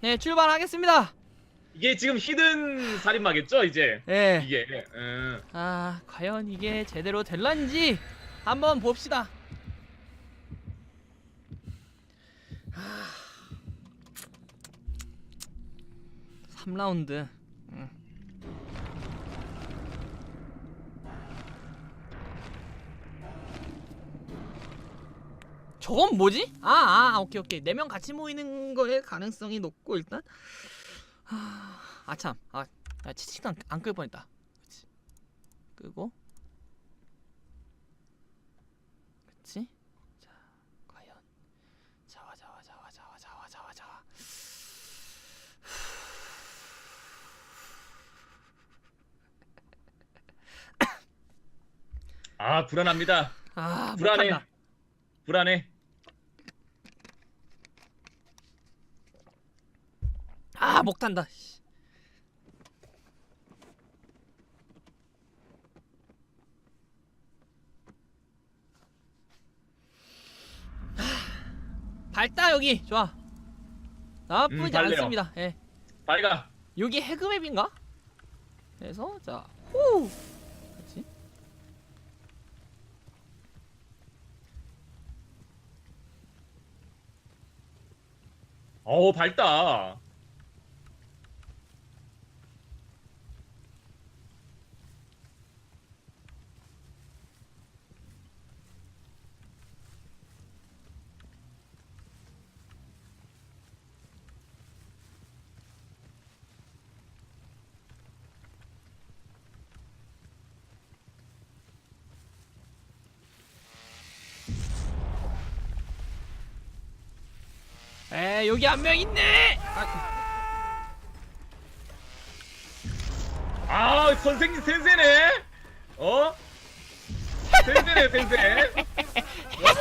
네, 출발하겠습니다. 이게 지금 히든 살인마겠죠 이제 예. 이게 음. 아, 과연 이게 제대로 될런지 한번 봅시다. 아. 3라운드. 저건 뭐지? 아, 아, 오케이, 오케이. 네 명 같이 모이는 거에 가능성이 높고 일단. 아, 아 참. 아, 야, 치치도 안, 안끌 뻔했다. 그치. 끄고. 그치? 자, 과연. 자와, 자와, 자와, 자와, 자와, 자와, 자와. 아 불안합니다 아, 불안해 못한다. 불안해 아, 목 탄다. 씨. 하, 밝다 여기 좋아. 나쁘지 음, 밝네요. 않습니다. 예. 빨가 여기 해그맵인가? 그래서 자, 후. 그렇지? 어우 밝다 에 여기 한 명 있네. 아, 아 선생님 센세네 어 센세네 센세 어?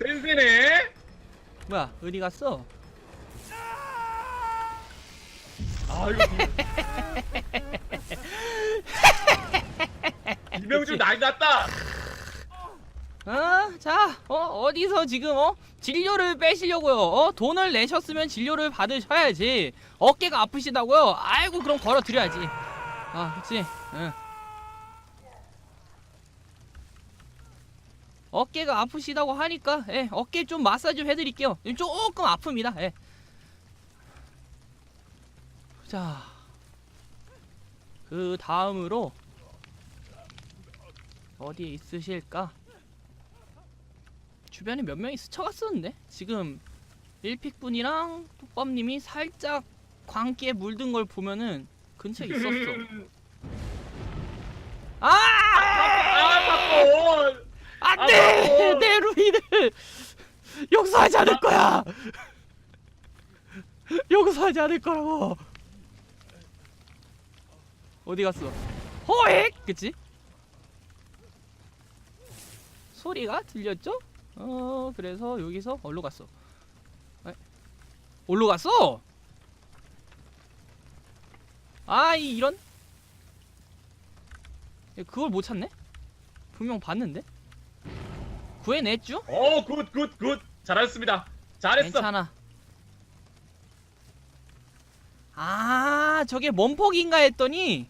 센세네 뭐야 어디 갔어? 아 이거 비- 이명준 나이 났다 어? 자, 어 어디서 지금 어 진료를 빼시려고요? 어 돈을 내셨으면 진료를 받으셔야지. 어깨가 아프시다고요? 아이고 그럼 걸어 드려야지. 아, 그렇지. 응. 어깨가 아프시다고 하니까 예, 어깨 좀 마사지 좀 해드릴게요. 조금 아픕니다. 예. 자, 그 다음으로 어디에 있으실까? 주변에 몇 명이 스쳐갔었는데 지금 일픽분이랑 톡밤님이 살짝 광기에 물든 걸 보면은 근처에 있었어. 아! 아 바꿔 안돼! 아까워. 내 루이를 용서하지 않을 거야. 용서하지 않을 거라고. 어디 갔어? 호익! 그치? 소리가 들렸죠? 어 그래서 여기서 어디로 갔어? 에? 어디로 갔어? 아 이- 이런? 야, 그걸 못 찾네? 분명 봤는데? 구해냈죠? 어굿굿 굿 잘했습니다 잘했어 괜찮아. 아, 저게 몸폭인가 했더니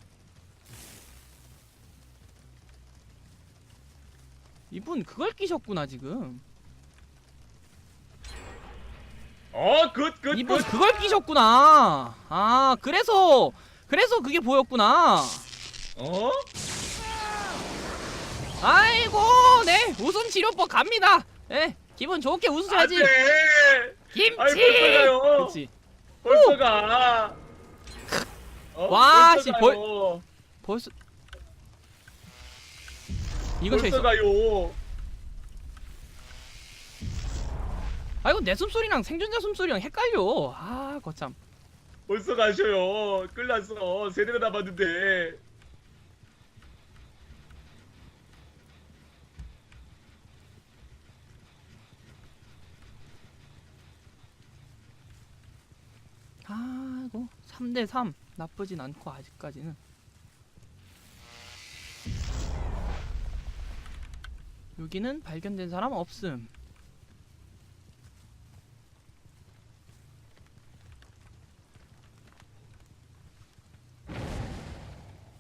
이분 그걸 끼셨구나 지금. 어 굿굿굿 이분 그걸 끼셨구나. 아, 그래서 그래서 그게 보였구나. 어? 아이고, 네 웃음 치료법 갑니다. 예, 기분 좋게 웃으셔야지. 안돼 김치. 아이, 벌써 가요. 그렇지. 벌써 가 어? 와, 벌써 씨, 가요. 벌써 이거 쳐 벌써. 가요 아 이거 내 숨소리랑 생존자 숨소리랑 헷갈려. 아 거참. 벌써 가셔요 끌났어 세 대가 남았는데 아이고 3대 3 나쁘진 않고 아직까지는. 여기는 발견된 사람 없음.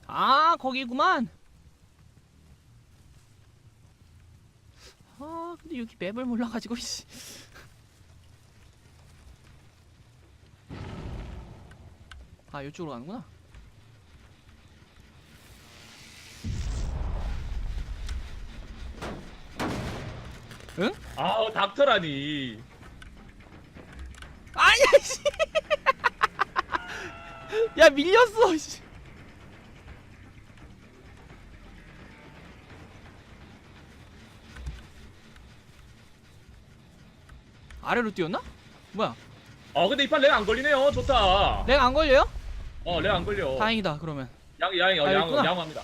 아 거기구만. 아 근데 여기 맵을 몰라가지고 아 이쪽으로 가는구나. 아우 닥터라니. 아야 씨. 야 밀렸어 씨. 아래로 뛰었나? 뭐야? 아 근데 이판 렉안 걸리네요. 좋다. 내가 안 걸려요? 어렉 안 걸려. 다행이다 그러면. 양, 양, 아, 양, 있구나. 양호합니다.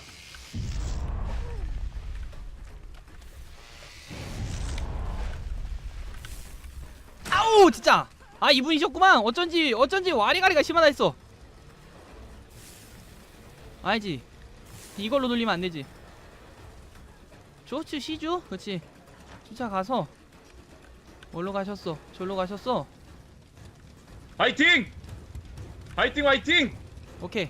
진짜. 아 이분이셨구만. 어쩐지 어쩐지 와리가리가 심하다 했어. 알지. 이걸로 돌리면 안 되지. 좋지 시주. 그렇지. 쫓아가서. 뭘로 가셨어? 절로 가셨어? 파이팅! 파이팅, 파이팅! 오케이.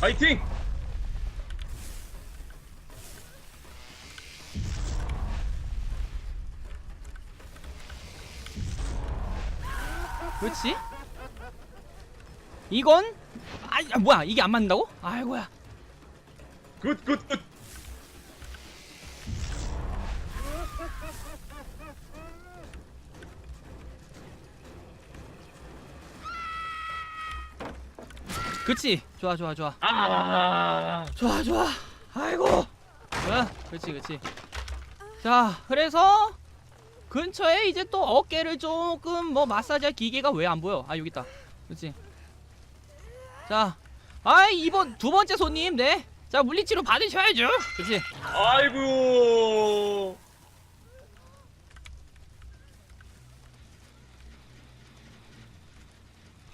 파이팅! 그렇지? 이건 아 아, 뭐야 이게 안 맞는다고? 아이고야. 굿, 굿, 굿. 그렇지. 좋아 좋아 좋아. 아, 좋아 좋아 아이고 좋아 그렇지 그렇지 자 그래서 근처에 이제 또 어깨를 조금 뭐 마사지할 기계가 왜 안 보여? 아 여기 있다. 그렇지. 자 아이 이번 두 번째 손님 네 자 물리치료 받으셔야죠. 그렇지. 아이고.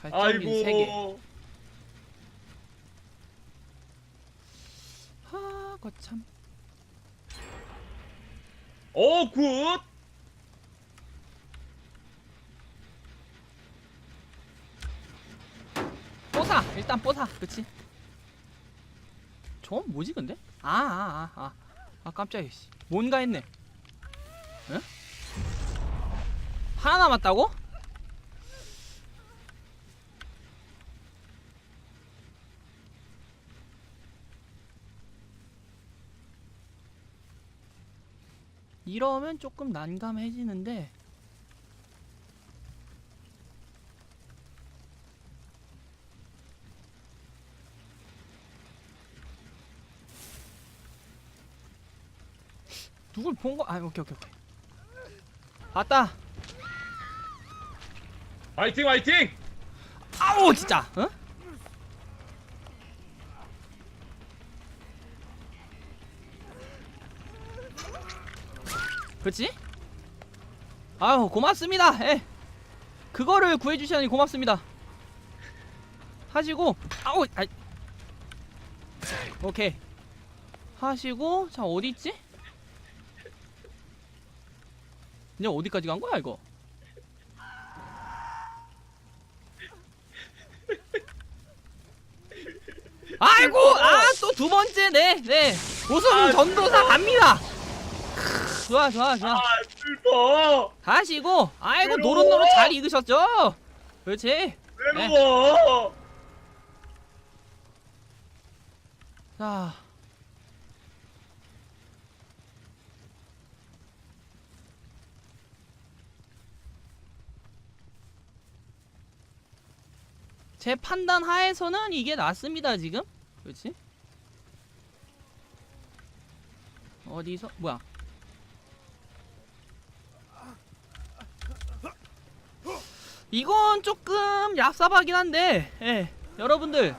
발전기 3개. 아이고. 하 거참. 오, 굿. 뽀사 일단 뽀사 그치 저 뭐지 근데? 아아아아 아, 아, 아, 깜짝이야 씨 뭔가 했네 응? 하나 남았다고? 이러면 조금 난감해지는데 본 거? 아 오케이 오케이 오케이 봤다 파이팅, 파이팅! 아우 진짜 어? 그렇지? 아유 고맙습니다 예 그거를 구해 주시다니 고맙습니다 하시고 아우 아이 오케이 하시고 자 어디 있지? 이제 어디까지 간 거야 이거? 아이고! 아 또 두 번째. 네네. 우승 아, 전도사 갑니다. 크, 좋아 좋아 좋아. 아, 슬퍼. 가시고 아이고. 노릇노릇 잘 익으셨죠? 그렇지? 외로워. 자 제 판단 하에서는 이게 낫습니다 지금 그렇지 어디서 뭐야 이건 조금 얍삽하긴 한데 예 여러분들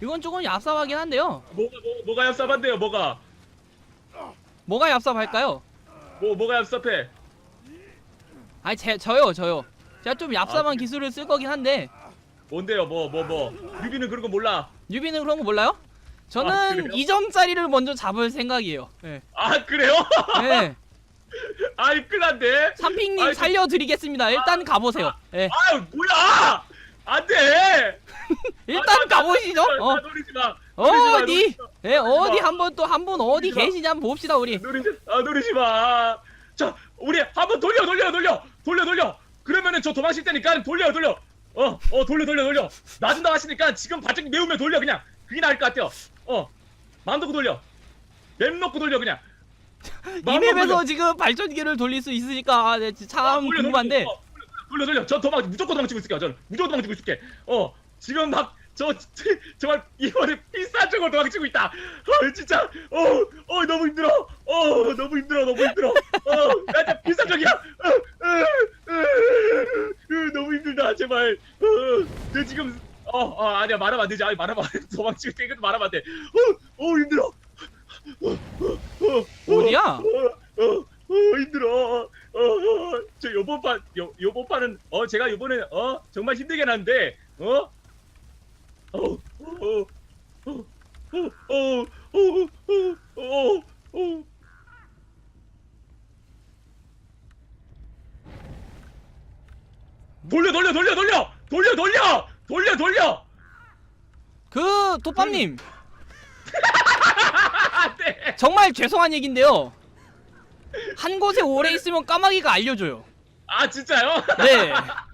이건 조금 얍삽하긴 한데요 뭐가, 뭐, 뭐가 얍삽한데요, 뭐가? 뭐가 얍삽할까요? 뭐, 뭐가 얍삽해? 아니 제, 저요 저요 제가 좀 얍삽한 아, 그래? 기술을 쓸 거긴 한데 뭔데요, 뭐, 뭐, 뭐. 유비는 그런 거 몰라. 유비는 그런 거 몰라요? 아, 저는 그래요? 2점짜리를 먼저 잡을 생각이에요 예 아, 그래요? 예. 아이 큰일난데 삼핑님 아이, 살려드리겠습니다. 일단 가보세요. 예, 아유 뭐야 안돼 일단 가보시죠. 어, 노리지 마 어디, 예, 어디 노리지 마. 한번 또한분 어디 마. 계시냐 한번 봅시다 우리. 노리지 아 노리지 마자 우리 한번 돌려 돌려 돌려 돌려 돌려 그러면은 저 도망칠 테니까 돌려 돌려. 어어 돌려 돌려 돌려. 놔준다 하시니까 지금 발전기 메우면 돌려 그냥. 그게 나을 것 같아요. 어 마음 놓고 돌려. 맵 놓고 돌려 그냥. 이 맵에서 돌려. 지금 발전기를 돌릴 수 있으니까 아, 네, 참 돌려, 궁금한데. 돌려, 어, 돌려 돌려. 저 도망 무조건 도망치고 있을게요 저는 무조건 도망치고 있을게 어 지금 막 저 정말 이번에 비싼 쪽으로 도망치고 있다 어 진짜 어어 너무 힘들어 어 너무 힘들어 너무 힘들어 어나 진짜 비싼 쪽이야 어, 어, 어, 어, 너무 힘들다 제발 어 내 지금 어, 어 아니야 말하면 안 되지 아니 말하면 안 돼. 도망치고 있으니까 말하면 안 돼 어어 어, 힘들어 어, 어, 어, 어디야? 어, 어, 어, 힘들어. 어, 어, 저 요번 판, 요, 요번 판은, 어, 제가 요번에, 어, 정말 힘들게 났는데, 어? 돌려, 돌려, 돌려, 돌려! 돌려, 돌려! 돌려, 돌려! 그 도ปั๊님 안 돼! 정말 죄송한 얘긴데요. 한 곳에 오래 있으면 까마귀가 알려줘요. 아, 진짜요? 네.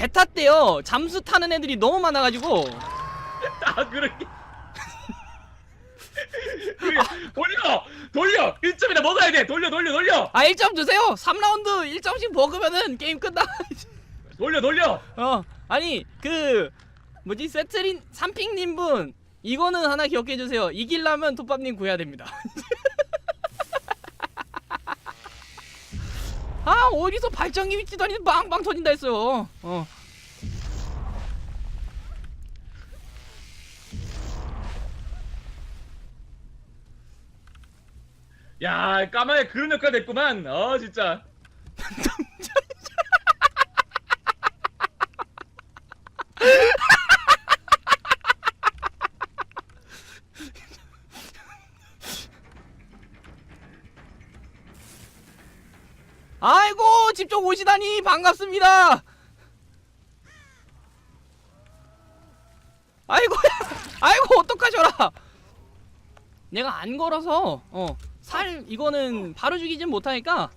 베타 때요. 잠수 타는 애들이 너무 많아가지고. 아 그렇게. 그래, 돌려! 돌려! 1점이나 먹어야 돼! 돌려 돌려 돌려! 아 1점 주세요. 3라운드 1점씩 먹으면은 게임 끝나. 돌려 돌려! 어 아니 그 뭐지? 세트린 삼핑님 분 이거는 하나 기억해 주세요. 이기려면 톱밥님 구해야 됩니다 아 어디서 발전기 위치더니 빵빵 터진다 했어요. 어. 야 까마귀 그런 역할 됐구만. 어 진짜 오시다니 반갑습니다. 아이고 아이고 어떡하셔라. 내가 안 걸어서 어 살 이거는 바로 죽이진 못하니까.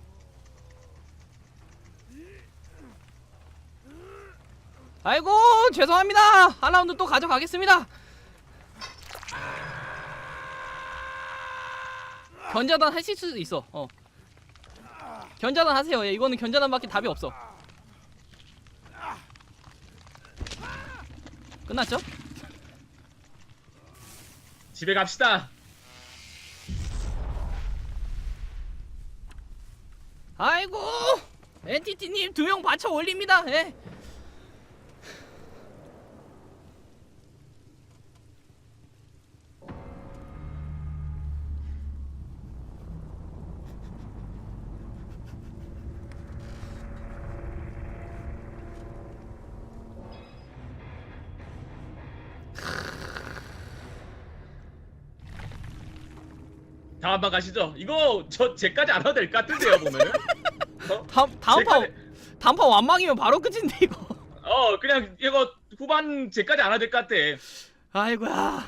아이고 죄송합니다. 한 라운드 또 가져가겠습니다. 견자단 하실 수 있어. 어 견자단 하세요. 예, 이거는 견자단밖에 답이 없어. 끝났죠? 집에 갑시다 아이고 엔티티님 두 명 받쳐 올립니다. 예. 다음 판 가시죠 이거 저 제까지 안 와도 될 것 같은데요 보면은 어? 다음 다음 판 제까지- 다음 판 완망이면 바로 끝인데 이거. 어 그냥 이거 후반 제까지 안 와도 될 것 같아 아이고야.